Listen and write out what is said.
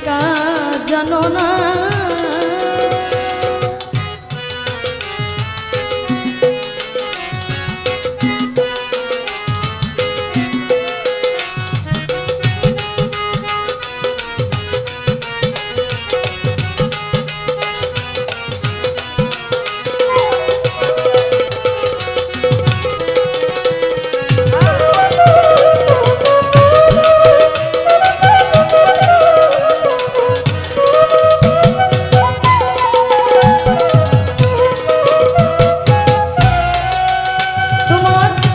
কৃষিকাজ জানো না? Lord.